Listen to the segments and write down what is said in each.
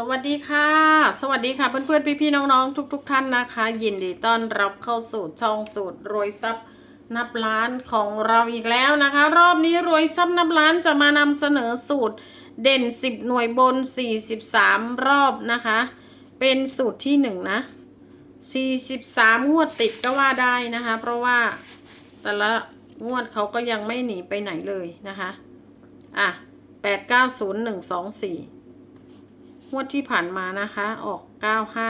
สวัสดีค่ะ สวัสดีค่ะเพื่อนๆ พี่ๆ น้องๆ ทุก ๆ ท่านนะคะ ยินดีต้อนรับเข้าสู่ช่องสูตรรวยทรัพย์นับล้านของเราอีกแล้วนะคะ รอบนี้รวยทรัพย์นับล้านจะมานำเสนอสูตรเด่น 10 หน่วยบน 43 รอบนะคะ เป็นสูตรที่ 1 นะ 43 งวดติดก็ว่าได้นะคะ เพราะว่าแต่ละงวดเขาก็ยังไม่หนีไปไหนเลยนะคะ อะ 890124 งวดที่ผ่านมานะคะ ออก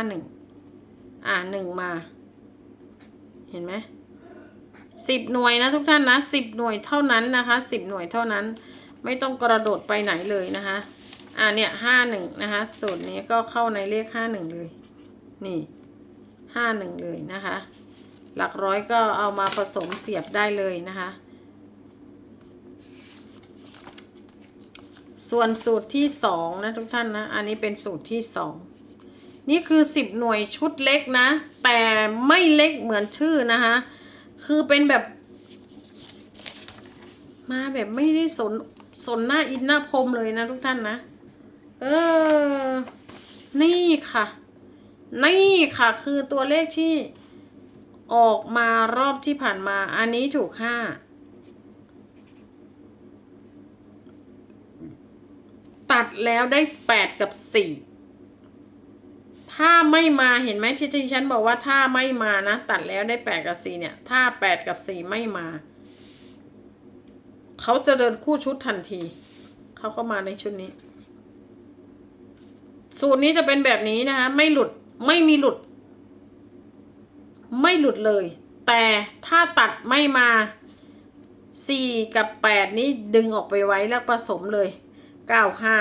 951อ่าหนึ่งมา เห็นไหมสิบหน่วยนะทุกท่านนะสิบหน่วยเท่านั้นนะคะสิบหน่วยเท่านั้น ไม่ต้องกระโดดไปไหนเลยนะคะ อ่าเนี่ยห้าหนึ่งนะคะสูตรนี้ก็เข้าในเลขห้าหนึ่งเลย นี่ห้าหนึ่งเลยนะคะ หลักร้อยก็เอามาผสมเสียบได้เลยนะคะ ส่วนสูตรที่สองนะทุกท่านนะ อันนี้เป็นสูตรที่สองนี่คือสิบหน่วยชุดเล็กนะ แต่ไม่เล็กเหมือนชื่อนะคะ คือเป็นแบบ มาแบบไม่ได้สนสนหน้าอินหน้าพรมเลยนะทุกท่านนะ เออ นี่ค่ะ นี่ค่ะ คือตัวเลขที่ออกมารอบที่ผ่านมา อันนี้ถูกห้า ตัดแล้วได้แปดกับสี่ถ้าไม่มาเห็นไหมที่ที่ฉันบอกว่าถ้าไม่มานะ ตัดแล้วได้แปดกับสี่เนี่ย ถ้าแปดกับสี่ไม่มาเขาจะเดินคู่ชุดทันที เขาก็มาในชุดนี้ สูตรนี้จะเป็นแบบนี้นะคะ ไม่หลุดไม่มีหลุด ไม่หลุดเลย แต่ถ้าตัดไม่มาสี่กับแปดนี้ดึงออกไปไว้แล้วผสมเลย เก้าห้า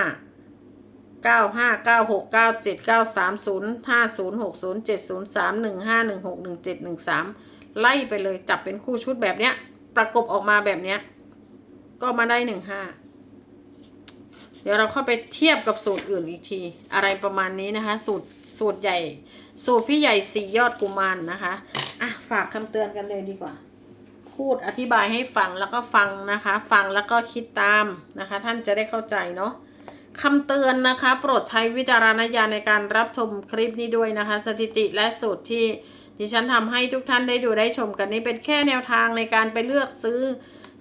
เก้าห้าเก้าหกเก้าเจ็ดเก้าสามศูนย์ห้าศูนย์หกศูนย์เจ็ดศูนย์สามหนึ่งห้าหนึ่งหกหนึ่งเจ็ดหนึ่งสามไล่ไปเลยจับเป็นคู่ชุดแบบเนี้ย ประกบออกมาแบบเนี้ย ก็มาได้หนึ่งห้าเดี๋ยวเราเข้าไปเทียบกับสูตรอื่นอีกที อะไรประมาณนี้นะคะ สูตรสูตรใหญ่ สูตรพี่ใหญ่สี่ยอดกุมารนนะคะอะฝากคำเตือนกันเลยดีกว่า พูดอธิบายให้ฟังแล้วก็ฟังนะคะ ฟังแล้วก็คิดตามนะคะ ท่านจะได้เข้าใจเนาะคำเตือนนะคะ โปรดใช้วิจารณญาณในการรับชมคลิปนี้ด้วยนะคะ สถิติและสูตรที่ดิฉันทำให้ทุกท่านได้ดูได้ชมกันนี้เป็นแค่แนวทางในการไปเลือกซื้อ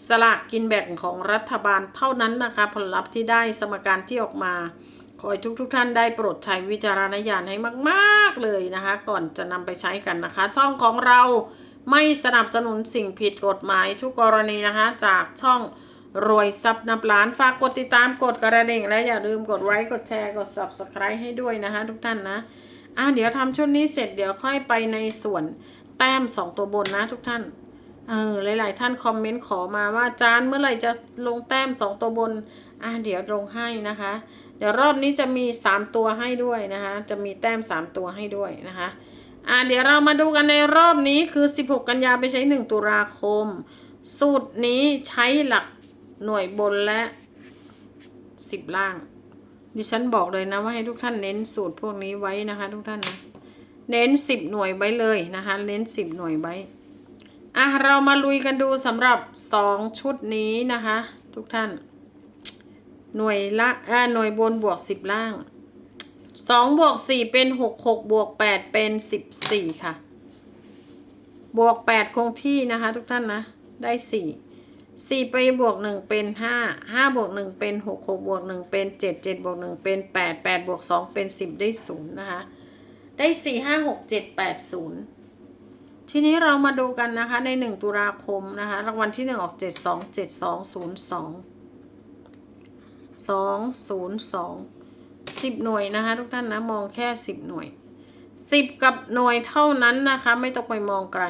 สลากกินแบ่งของรัฐบาลเท่านั้นนะคะ ผลลัพธ์ที่ได้สมการที่ออกมา ขอให้ทุกทุกท่านได้โปรดใช้วิจารณญาณให้มาก ๆเลยนะคะ ก่อนจะนำไปใช้กันนะคะ ช่องของเรา ไม่สนับสนุนสิ่งผิดกฎหมายทุกกรณีนะคะ จากช่องรวยทรัพย์นับล้านฝากกดติดตามกดกระดิ่ง และอย่าลืมกดไลค์กดแชร์กด subscribe ให้ด้วยนะคะ ทุกท่านนะอะเดี๋ยวทำชุดนี้เสร็จเดี๋ยวค่อยไปในส่วนแต้มสองตัวบนนะทุกท่านเออหลาย ๆ ท่านคอมเมนต์ขอมาว่าจานเมื่อไหร่จะลงแต้มสองตัวบนอะเดี๋ยวลงให้นะคะ เดี๋ยวรอบนี้จะมีสามตัวให้ด้วยนะคะ จะมีแต้มสามตัวให้ด้วยนะคะ อะเดี๋ยวเรามาดูกันในรอบนี้คือ 16 กันยาไปใช้ 1 ตุลาคม สูตรนี้ใช้หลักหน่วยบนและ 10 ล่าง ดิฉันบอกเลยนะว่าให้ทุกท่านเน้นสูตรพวกนี้ไว้นะคะ ทุกท่านนะเน้น 10 หน่วยไว้เลยนะคะ เน้น 10 หน่วยไว้อะเรามาลุยกันดูสำหรับ 2 ชุดนี้นะคะ ทุกท่าน หน่วยละอ่าหน่วยบนบวก 10 ล่าง สองบวกสี่เป็นหกหกบวกแปดเป็นสิบสี่ค่ะ บวกแปดคงที่นะคะ ทุกท่านนะ ได้สี่สี่ไปบวกหนึ่งเป็นห้าห้าบวกหนึ่งเป็นหกหกบวกหนึ่งเป็นเจ็ดเจ็ดบวกหนึ่งเป็นแปดแปดบวกสองเป็นสิบได้ศูนย์นะคะ ได้สี่ห้าหกเจ็ดแปดศูนย์ทีนี้เรามาดูกันนะคะในหนึ่งตุลาคมนะคะรางวัลที่หนึ่งออกเจ็ดสองเจ็ดสองศูนย์สองสองศูนย์สอง สิบหน่วยนะคะ ทุกท่านนะมองแค่สิบหน่วยสิบกับหน่วยเท่านั้นนะคะ ไม่ต้องไปมองไกล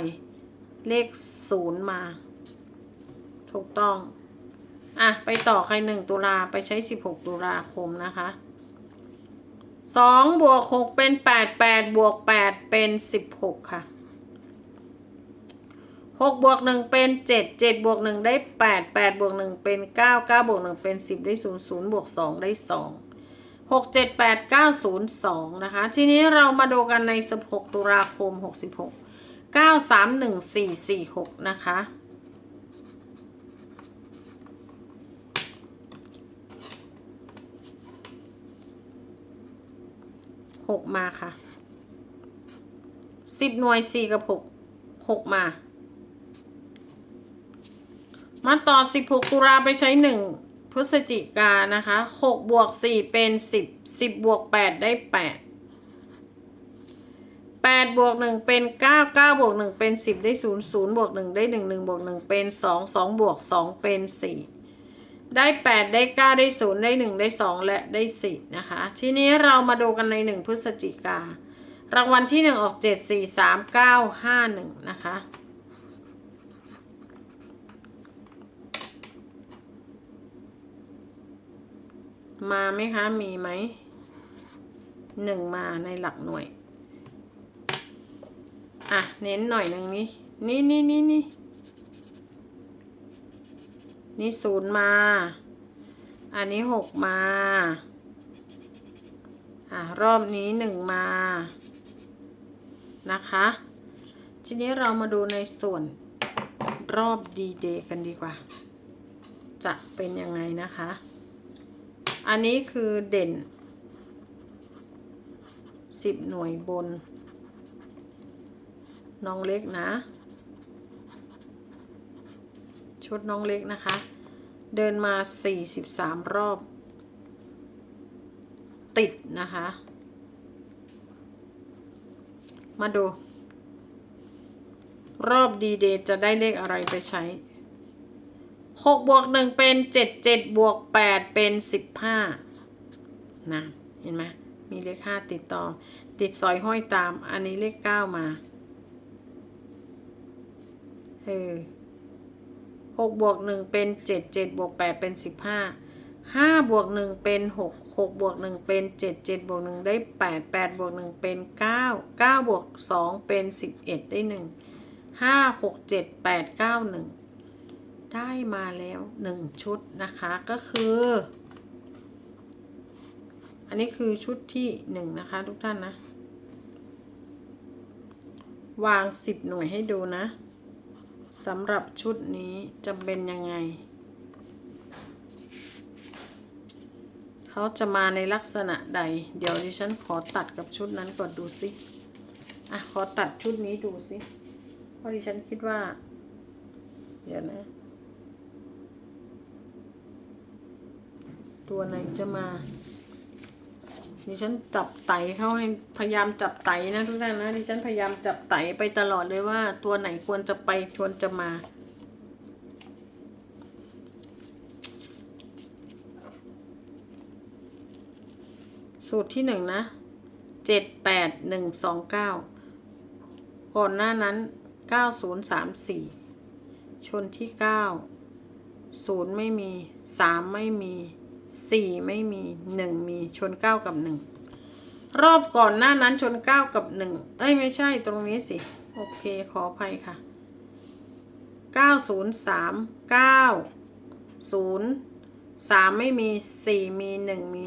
เลขศูนย์มา ถูกต้อง อะ ไปต่อใครหนึ่งตุลาไปใช้สิบหกตุลาคมนะคะสองบวกหกเป็นแปดแปดบวกแปดเป็นสิบหกค่ะหกบวกหนึ่งเป็นเจ็ดเจ็ดบวกหนึ่งได้แปดแปดบวกหนึ่งเป็นเก้าเก้าบวกหนึ่งเป็นสิบได้ศูนย์ศูนย์บวกสองได้สอง หกเจ็ดแปดเก้าศูนย์สองนะคะ ทีนี้เรามาดูกันในสิบหกตุลาคมหกสิบหกเก้าสามหนึ่งสี่สี่หกนะคะ หกมาค่ะสิบหน่วยสี่กับหกหกมา มาต่อสิบหกตุลาไปใช้หนึ่ง พฤศจิกานะคะหกบวกสี่เป็นสิบสิบบวกแปดได้แปดแปดบวกหนึ่งเป็นเก้าเก้าบวกหนึ่งเป็นสิบได้ศูนย์ศูนย์บวกหนึ่งได้หนึ่งหนึ่งบวกหนึ่งเป็นสองสองบวกสองเป็นสี่ได้แปดได้เก้าได้ศูนย์ได้หนึ่งได้สองและได้สี่นะคะ ทีนี้เรามาดูกันในหนึ่งพฤศจิกา รางวัลที่หนึ่งออกเจ็ดสี่สามเก้าห้าหนึ่งนะคะ มาไหมคะ มีไหมหนึ่งมาในหลักหน่วย อะ เน้นหน่อยหนึ่งนี่นี่นี่นี่นี่นี่ศูนย์มา อันนี้หกมา อะ รอบนี้หนึ่งมา นะคะ ทีนี้เรามาดูในส่วนรอบดีเดย์กันดีกว่า จะเป็นยังไงนะคะ อันนี้คือเด่นสิบหน่วยบน น้องเล็กนะ ชุดน้องเล็กนะคะ เดินมา43รอบ ติดนะคะ มาดู รอบดีเดย์จะได้เลขอะไรไปใช้ หกบวกหนึ่งเป็นเจ็ดเจ็ดบวกแปดเป็นสิบห้านะ เห็นไหมมีเลขห้าติดต่อ ติดสอยห้อยตาม อันนี้เลขเก้ามาเออหกบวกหนึ่งเป็นเจ็ดเจ็ดบวกแปดเป็นสิบห้าห้าบวกหนึ่งเป็นหกหกบวกหนึ่งเป็นเจ็ดเจ็ดบวกหนึ่งได้แปดแปดบวกหนึ่งเป็นเก้าเก้าบวกสองเป็นสิบเอ็ดได้หนึ่งห้าหกเจ็ดแปดเก้าหนึ่ง ได้มาแล้วหนึ่งชุดนะคะก็คือ อันนี้คือชุดที่หนึ่งนะคะ ทุกท่านนะ วางสิบหน่วยให้ดูนะสำหรับชุดนี้จะเป็นยังไง เขาจะมาในลักษณะใด เดี๋ยวดิฉันขอตัดกับชุดนั้นก่อนดูสิอะขอตัดชุดนี้ดูสิ เพราะดิฉันคิดว่า เดี๋ยวนะ ตัวไหนจะมาดิฉันจับไตเข้าให้พยายามจับไตนะทุกท่านนะดิฉันพยายามจับไตไปตลอดเลยว่า ตัวไหนควรจะไปควรจะมา สูตรที่หนึ่งนะเจ็ดแปดหนึ่งสองเก้าก่อนหน้านั้นเก้าศูนย์สามสี่ชนที่เก้าศูนย์ไม่มีสามไม่มี สี่ไม่มีหนึ่งมีชนเก้ากับหนึ่งรอบก่อนหน้านั้นชนเก้ากับหนึ่งเอ้ยไม่ใช่ตรงนี้สิ โอเคขออภัยค่ะเก้าศูนย์สามเก้าศูนย์สามไม่มีสี่มีหนึ่งมี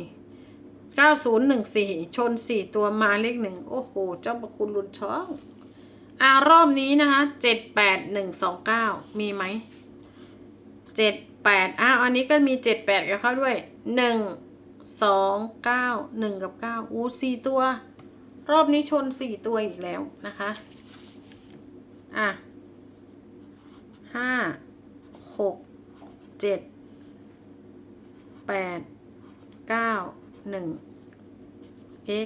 เก้าศูนย์หนึ่งสี่ชนสี่ตัวมาเลขหนึ่งโอ้โห เจ้าประคุณรุนช่อง อ่ารอบนี้นะคะเจ็ดแปดหนึ่งสองเก้ามีไหมเจ็ด แปดอ้าวอันนี้ก็มีเจ็ดแปดกับเขาด้วยหนึ่งสองเก้าหนึ่งกับเก้าอู้สี่ตัว รอบนี้ชนสี่ตัวอีกแล้วนะคะ อะห้าหกเจ็ดแปดเก้าหนึ่ง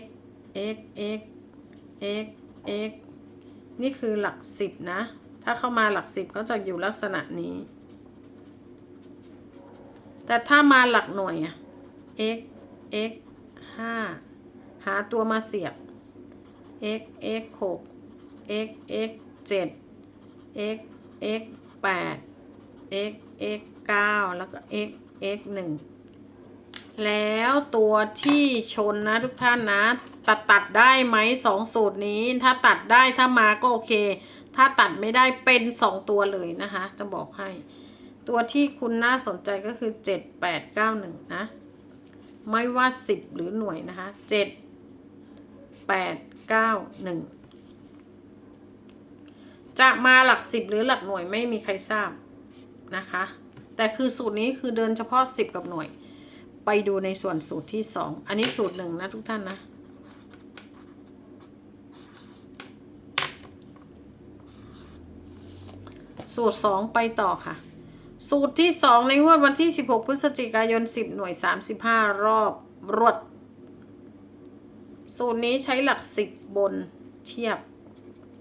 x x x x x นี่คือหลักสิบนะ ถ้าเข้ามาหลักสิบก็จะอยู่ลักษณะนี้ แต่ถ้ามาหลักหน่วยอะ x x ห้าหาตัวมาเสียบ x x หก x x เจ็ด x x แปด x x เก้าแล้วก็ x x หนึ่งแล้วตัวที่ชนนะทุกท่านนะ ตัดตัดได้ไหมสองสูตรนี้ ถ้าตัดได้ถ้ามาก็โอเค ถ้าตัดไม่ได้เป็นสองตัวเลยนะคะ จะบอกให้ ตัวที่คุณน่าสนใจก็คือ 7891 นะ ไม่ว่า 10 หรือหน่วยนะคะ 7 8 9 1 จะมาหลัก 10 หรือหลักหน่วยไม่มีใครทราบนะคะ แต่คือสูตรนี้คือเดินเฉพาะ 10 กับหน่วย ไปดูในส่วนสูตรที่ 2 อันนี้สูตรหนึ่งนะทุกท่านนะสูตร 2 ไปต่อค่ะ สูตรที่สองในงวดวันที่ 16 พฤศจิกายน 10 หน่วย 35 รอบรวด สูตรนี้ใช้หลัก 10 บนเทียบ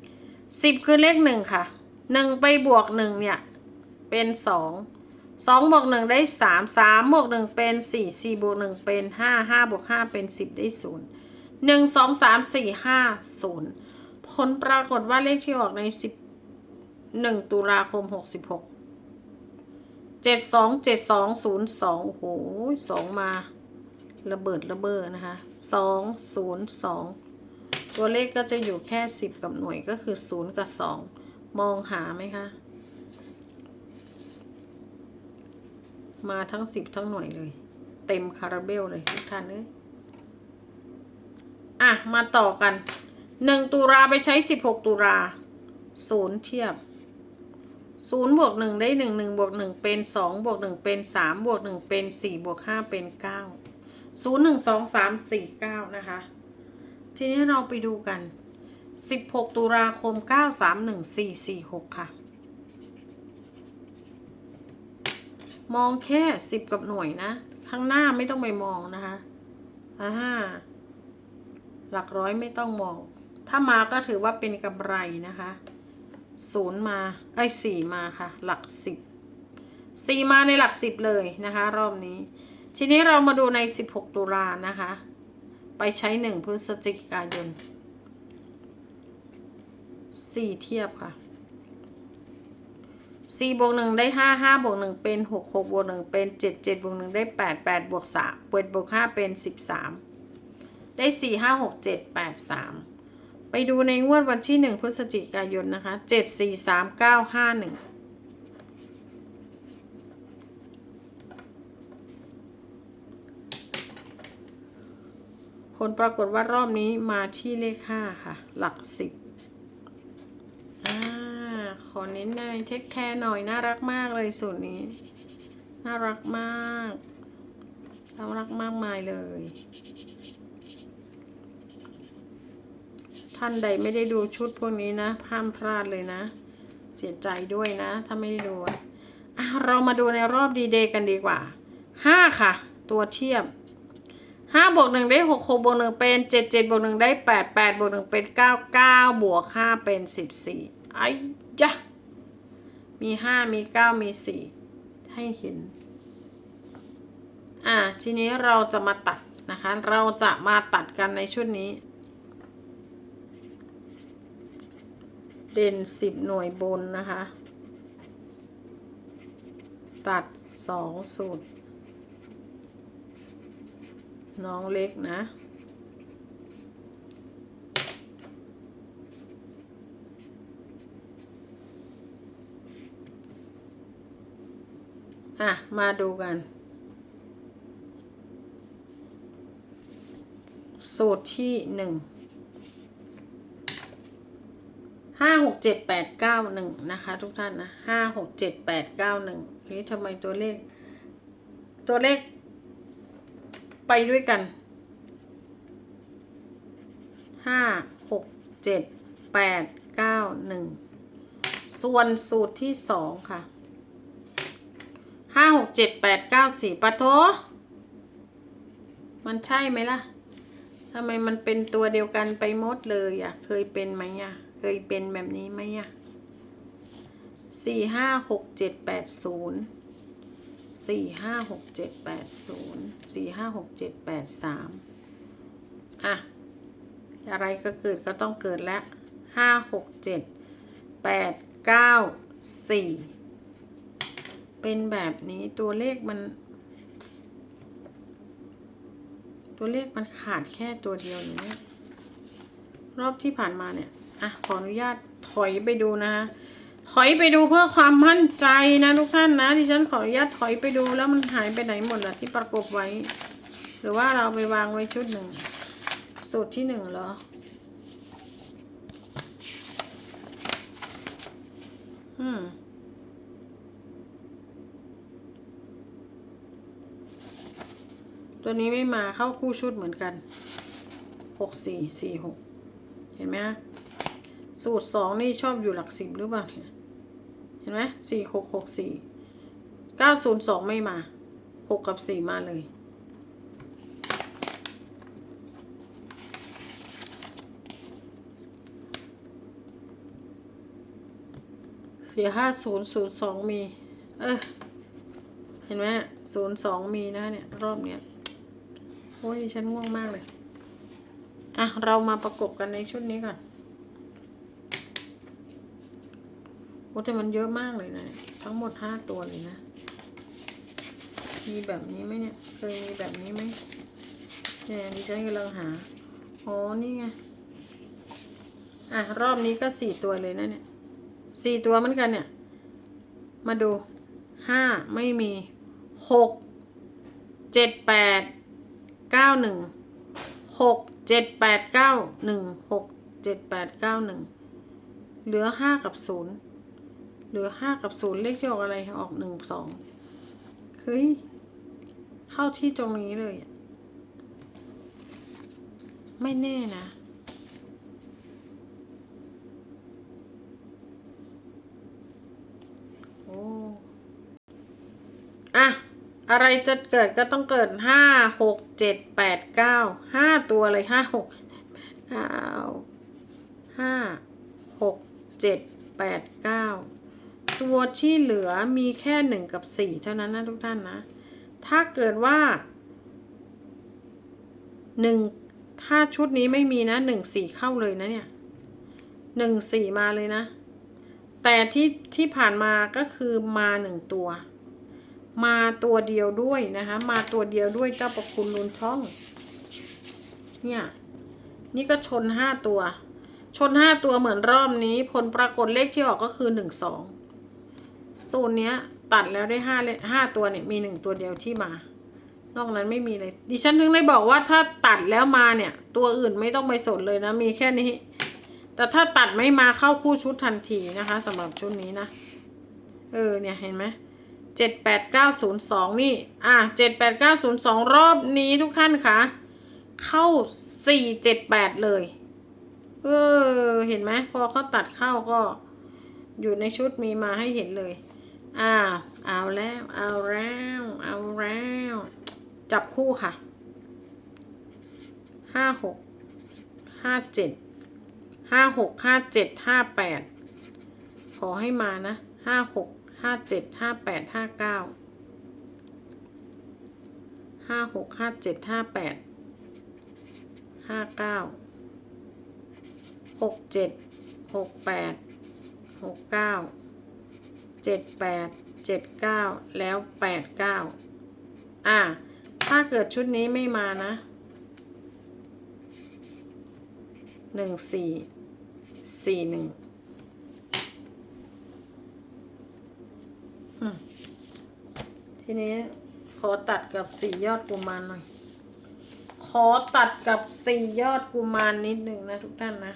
10 คือเลข 1 ค่ะ 1 ไปบวก 1 เนี่ย เป็น 2 2บวก1ได้ 3 3บวก1เป็น 4 4บวก1เป็น 5 5บวก5เป็น 10 ได้ 0 1 2 3 4 5 0 ผลปรากฏว่าเลขที่ออกใน11ตุลาคม 66 เจ็ดสองเจ็ดสองศูนย์สองโอ้โหสองมา ระเบิดระเบ้อนะคะสองศูนย์สองตัวเลขก็จะอยู่แค่สิบกับหน่วยก็คือศูนย์กับสองมองหาไหมคะ มาทั้งสิบทั้งหน่วยเลย เต็มคาราเบลเลยทุกท่านเลยอะ มาต่อกันหนึ่งตุลาไปใช้สิบหกตุลาศูนย์เทียบ ศูนย์บวกหนึ่งได้หนึ่งหนึ่งบวกหนึ่งเป็นสองบวกหนึ่งเป็นสามบวกหนึ่งเป็นสี่บวกห้าเป็นเก้าศูนย์หนึ่งสองสามสี่เก้านะคะ ทีนี้เราไปดูกันสิบหกตุลาคมเก้าสามหนึ่งสี่สี่หกค่ะ มองแค่สิบกับหน่วยนะ ข้างหน้าไม่ต้องไปมองนะคะอ่าหลักร้อยไม่ต้องมอง ถ้ามาก็ถือว่าเป็นกำไรนะคะ ศูนย์มาเอ้ยสี่มาค่ะ หลักสิบสี่มาในหลักสิบเลยนะคะ รอบนี้ ทีนี้เรามาดูในสิบหกตุลานะคะ ไปใช้หนึ่งพฤศจิกายนสี่เทียบค่ะสี่บวกหนึ่งได้ห้าห้าบวกหนึ่งเป็นหกหกบวกหนึ่งเป็นเจ็ดเจ็ดบวกหนึ่งได้แปดแปดบวกสามเปิดบวกห้าเป็นสิบสามได้สี่ห้าหกเจ็ดแปดสาม ไปดูในงวดวันที่หนึ่งพฤศจิกายนนะคะเจ็ดสี่สามเก้าห้าหนึ่งผลปรากฏว่ารอบนี้มาที่เลขห้าค่ะ หลักสิบอ่าขอเน้นในเทคแคร์หน่อยน่ารักมากเลยสูตรนี้ น่ารักมากน่ารักมากมายเลย ท่านใดไม่ได้ดูชุดพวกนี้นะ ห้ามพลาดเลยนะ เสียใจด้วยนะ ถ้าไม่ได้ดูอะเรามาดูในรอบดีเดย์กันดีกว่าห้าค่ะ ตัวเทียบห้าบวกหนึ่งได้หกหกบวกหนึ่งเป็นเจ็ดเจ็ดบวกหนึ่งได้แปดแปดบวกหนึ่งเป็นเก้าเก้าบวกห้าเป็นสิบสี่ไอ้ยะมีห้ามีเก้ามีสี่ให้เห็น อะทีนี้เราจะมาตัดนะคะ เราจะมาตัดกันในชุดนี้ เด่นสิบหน่วยบนนะคะ ตัดสองสูตร น้องเล็กนะอะ มาดูกัน สูตรที่หนึ่ง ห้าหกเจ็ดแปดเก้าหนึ่งนะคะ ทุกท่านนะห้าหกเจ็ดแปดเก้าหนึ่งนี่ทำไมตัวเลข ตัวเลข ไปด้วยกันห้าหกเจ็ดแปดเก้าหนึ่งส่วนสูตรที่สองค่ะห้าหกเจ็ดแปดเก้าสี่ปะโทมันใช่ไหมล่ะทำไมมันเป็นตัวเดียวกันไปหมดเลยอะเคยเป็นไหมอะ เคยเป็นแบบนี้ไหมอะสี่ห้าหกเจ็ดแปดศูนย์สี่ห้าหกเจ็ดแปดศูนย์สี่ห้าหกเจ็ดแปดสามอะ อะไรก็เกิดก็ต้องเกิดแล้วห้าหกเจ็ดแปดเก้าสี่เป็นแบบนี้ตัวเลขมัน ตัวเลขมันขาดแค่ตัวเดียวอย่างนี้รอบที่ผ่านมาเนี่ย อะขออนุญาตถอยไปดูนะถอยไปดูเพื่อความมั่นใจนะทุกท่านนะดิฉันขออนุญาตถอยไปดูแล้วมันหายไปไหนหมดอะที่ประกบไว้ หรือว่าเราไปวางไว้ชุดหนึ่งสูตรที่หนึ่งเหรออืมตัวนี้ไม่มาเข้าคู่ชุดเหมือนกันหกสี่สี่หกเห็นไหมฮะ สูตรสองนี่ชอบอยู่หลักสิบหรือเปล่าเนี่ยเห็นไหมสี่หกหกสี่เก้าศูนย์สองไม่มาหกกับสี่มาเลยเดี๋ยวห้าศูนย์ศูนย์สองมี เออเห็นไหมศูนย์สองมีนะเนี่ย รอบเนี้ยโอ้ยฉันง่วงมากเลย อะ เรามาประกบกันในชุดนี้ก่อน โอ้แต่มันเยอะมากเลยนะ ทั้งหมดห้าตัวเลยนะ มีแบบนี้ไหมเนี่ย เคยมีแบบนี้ไหมเนี่ยดิฉันกำลังหาอ๋อนี่ไง อะ รอบนี้ก็สี่ตัวเลยนะเนี่ยสี่ตัวเหมือนกันเนี่ย มาดูห้าไม่มีหกเจ็ดแปดเก้าหนึ่งหกเจ็ดแปดเก้าหนึ่งหกเจ็ดแปดเก้าหนึ่งเหลือห้ากับศูนย์ เหลือห้ากับศูนย์เลขที่ออกอะไรออกหนึ่งสองเฮ้ย เข้าที่ตรงนี้เลย ไม่แน่นะโอ้อะอะไรจะเกิดก็ต้องเกิดห้าหกเจ็ดแปดเก้าห้าตัวเลยห้าหกเก้าห้าหกเจ็ดแปดเก้า ตัวที่เหลือมีแค่หนึ่งกับสี่เท่านั้นนะทุกท่านนะ ถ้าเกิดว่าหนึ่งถ้าชุดนี้ไม่มีนะหนึ่งสี่เข้าเลยนะเนี่ยหนึ่งสี่มาเลยนะ แต่ที่ที่ผ่านมาก็คือมาหนึ่งตัว มาตัวเดียวด้วยนะคะ มาตัวเดียวด้วยเจ้าประคุณลุนช่อง เนี่ยนี่ก็ชนห้าตัว ชนห้าตัวเหมือนรอบนี้ ผลปรากฏเลขที่ออกก็คือหนึ่งสอง โซนเนี้ยตัดแล้วได้ห้าเลห้าตัวเนี่ยมีหนึ่งตัวเดียวที่มา นอกนั้นไม่มีเลย ดิฉันถึงได้บอกว่าถ้าตัดแล้วมาเนี่ย ตัวอื่นไม่ต้องไปสนเลยนะ มีแค่นี้ แต่ถ้าตัดไม่มาเข้าคู่ชุดทันทีนะคะสำหรับชุดนี้นะ เออเนี่ยเห็นไหมเจ็ดแปดเก้าศูนย์สองนี่ อะเจ็ดแปดเก้าศูนย์สองรอบนี้ทุกท่านคะเข้าสี่เจ็ดแปดเลย เออ เห็นไหมพอเขาตัดเข้าก็ อยู่ในชุดมีมาให้เห็นเลย อ่าวเอาแล้ว เอาแล้ว เอาแล้ว จับคู่ค่ะห้าหกห้าเจ็ดห้าหกห้าเจ็ดห้าแปดขอให้มานะห้าหกห้าเจ็ดห้าแปดห้าเก้าห้าหกห้าเจ็ดห้าแปดห้าเก้าหกเจ็ดหกแปดหกเก้า เจ็ดแปดเจ็ดเก้าแล้วแปดเก้าอะถ้าเกิดชุดนี้ไม่มานะหนึ่งสี่สี่หนึ่งทีนี้ขอตัดกับสี่ยอดกุมารหน่อย ขอตัดกับสี่ยอดกุมารนิดหนึ่งนะทุกท่านนะ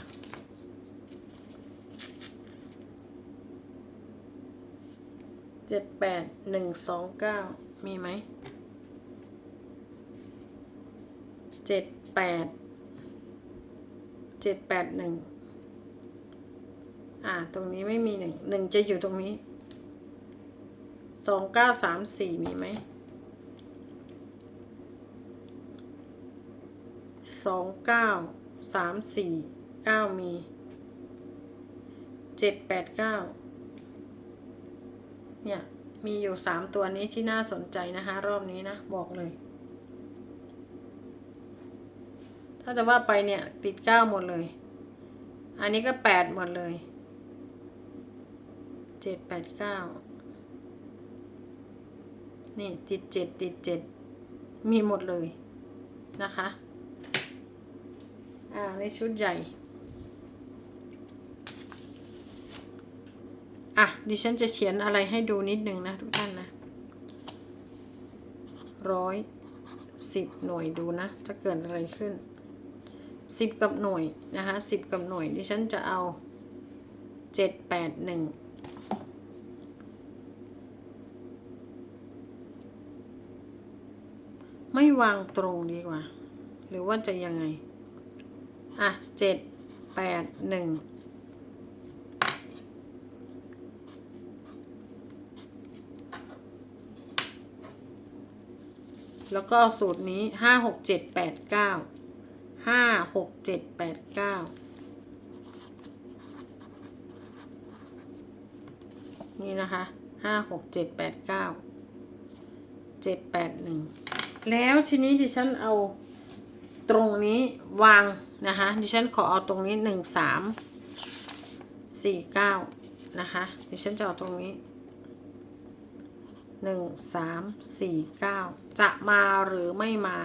จ็ดแปดหนึ่งสองเก้ามีไหมเจ็ดแปดเจ็ดแปดหนึ่งอ่า ตรงนี้ไม่มีหนึ่งหนึ่งจะอยู่ตรงนี้สองเก้าสามสี่มีไหมสองเก้าสามสี่เก้ามีเจ็ดแปดเก้า เนี่ยมีอยู่สามตัวนี้ที่น่าสนใจนะคะ รอบนี้นะบอกเลย ถ้าจะว่าไปเนี่ยติดเก้าหมดเลย อันนี้ก็แปดหมดเลยเจ็ดแปดเก้านี่ติดเจ็ดติดเจ็ดมีหมดเลยนะคะ อ่าในชุดใหญ่ อะ ดิฉันจะเขียนอะไรให้ดูนิดนึงนะทุกท่านนะร้อยสิบหน่วยดูนะ จะเกิดอะไรขึ้นสิบกับหน่วยนะคะสิบกับหน่วย ดิฉันจะเอาเจ็ดแปดหนึ่งไม่วางตรงดีกว่า หรือว่าจะยังไง อะเจ็ดแปดหนึ่ง แล้วก็สูตรนี้ห้าหกเจ็ดแปดเก้าห้าหกเจ็ดแปดเก้านี่นะคะห้าหกเจ็ดแปดเก้าเจ็ดแปดหนึ่งแล้วทีนี้ดิฉันเอาตรงนี้วางนะคะดิฉันขอเอาตรงนี้หนึ่งสามสี่เก้านะคะดิฉันจะเอาตรงนี้ หนึ่งสามสี่เก้าจะมาหรือไม่มา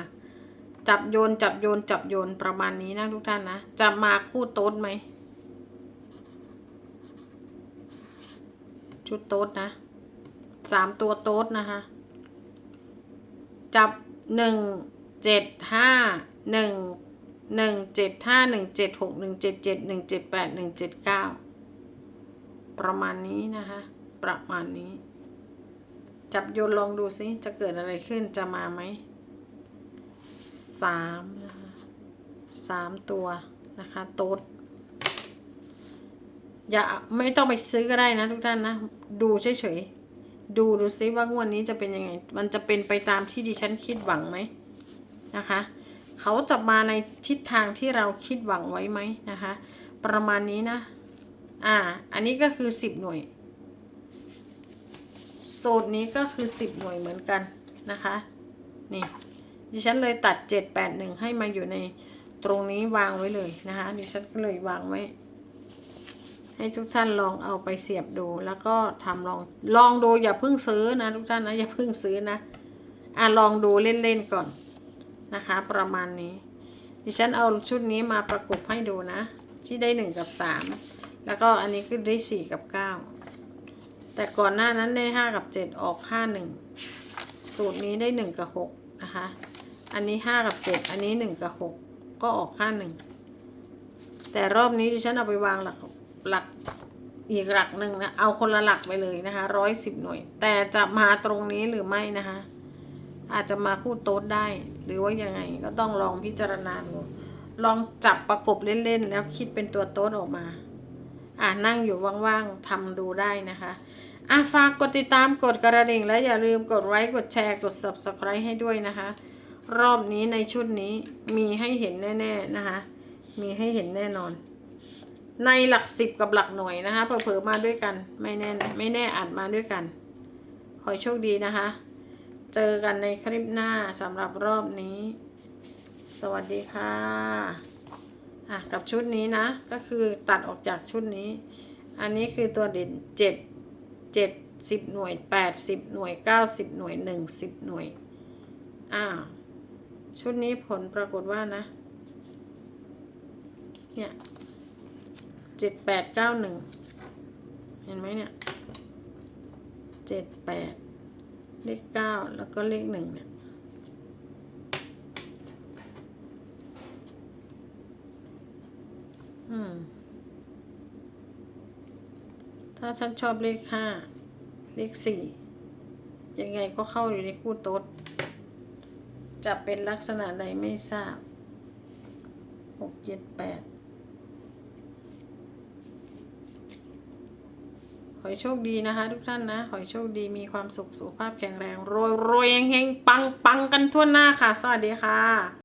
จับโยนจับโยนจับโยนประมาณนี้นะทุกท่านนะ จะมาคู่โต๊ดไหม ชุดโต๊ดนะสามตัวโต๊ดนะคะ จับหนึ่งเจ็ดห้าหนึ่งหนึ่งเจ็ดห้าหนึ่งเจ็ดหกหนึ่งเจ็ดเจ็ดหนึ่งเจ็ดแปดหนึ่งเจ็ดเก้าประมาณนี้นะคะ ประมาณนี้ จับโยนลองดูซิ จะเกิดอะไรขึ้นจะมาไหมสามนะคะสามตัวนะคะโต๊ดอย่าไม่ต้องไปซื้อก็ได้นะทุกท่านนะ ดูเฉยๆ ดูดูซิว่างวดนี้จะเป็นยังไง มันจะเป็นไปตามที่ดิฉันคิดหวังไหมนะคะ เขาจะมาในทิศทางที่เราคิดหวังไว้ไหมนะคะ ประมาณนี้นะ อ่า อันนี้ก็คือสิบหน่วย สูตรนี้ก็คือสิบหน่วยเหมือนกันนะคะ นี่ดิฉันเลยตัดเจ็ดแปดหนึ่งให้มาอยู่ในตรงนี้วางไว้เลยนะคะดิฉันก็เลยวางไว้ ให้ทุกท่านลองเอาไปเสียบดู แล้วก็ทำลองลองดูอย่าเพิ่งซื้อนะ ทุกท่านนะอย่าเพิ่งซื้อนะอะลองดูเล่นๆก่อนนะคะ ประมาณนี้ ดิฉันเอาชุดนี้มาประกบให้ดูนะ ที่ได้หนึ่งกับสามแล้วก็อันนี้คือได้สี่กับเก้า แต่ก่อนหน้านั้นได้ห้ากับเจ็ดออกห้าหนึ่งสูตรนี้ได้หนึ่งกับหกนะคะ อันนี้ห้ากับเจ็ดอันนี้หนึ่งกับหกก็ออกห้าหนึ่งแต่รอบนี้ดิฉันเอาไปวางหลักหลักอีกหลักหนึ่งนะเอาคนละหลักไปเลยนะคะร้อยสิบหน่วย แต่จะมาตรงนี้หรือไม่นะคะ อาจจะมาคู่โต๊ดได้ หรือว่ายังไงก็ต้องลองพิจารณาดูลองจับประกบเล่นๆ แล้วคิดเป็นตัวโต๊ดออกมา อ่านั่งอยู่ว่างๆทำดูได้นะคะ อะฝากกดติดตามกดกระดิ่งและอย่าลืมกดไลค์กดแชร์กด subscribe ให้ด้วยนะคะ รอบนี้ในชุดนี้มีให้เห็นแน่ๆนะคะ มีให้เห็นแน่นอน ในหลักสิบกับหลักหน่วยนะคะเผลอๆมาด้วยกันไม่แน่ไม่แน่อาจมาด้วยกัน ขอโชคดีนะคะ เจอกันในคลิปหน้าสำหรับรอบนี้ สวัสดีค่ะอะกับชุดนี้นะ ก็คือตัดออกจากชุดนี้ อันนี้คือตัวเด่นเจ็ด เจ็ดสิบหน่วยแปดสิบหน่วยเก้าสิบหน่วยหนึ่งสิบหน่วย อ้าว ชุดนี้ผลปรากฏว่านะ เนี่ยเจ็ดแปดเก้าหนึ่งเห็นไหมเนี่ยเจ็ดแปดเลขเก้าแล้วก็เลขหนึ่งเนี่ยอืมาฉันชอบเลขห้าเลขสี่ยังไงก็เข้าอยู่ในคู่โต๊ดจะเป็นลักษณะใดไม่ทราบหกเจ็ดแปดขอให้โชคดีนะคะ ทุกท่านนะ ขอให้โชคดีมีความสุขสุขภาพแข็งแรงรวยรวยเฮงๆปังปังกันทั่วหน้าค่ะ สวัสดีค่ะ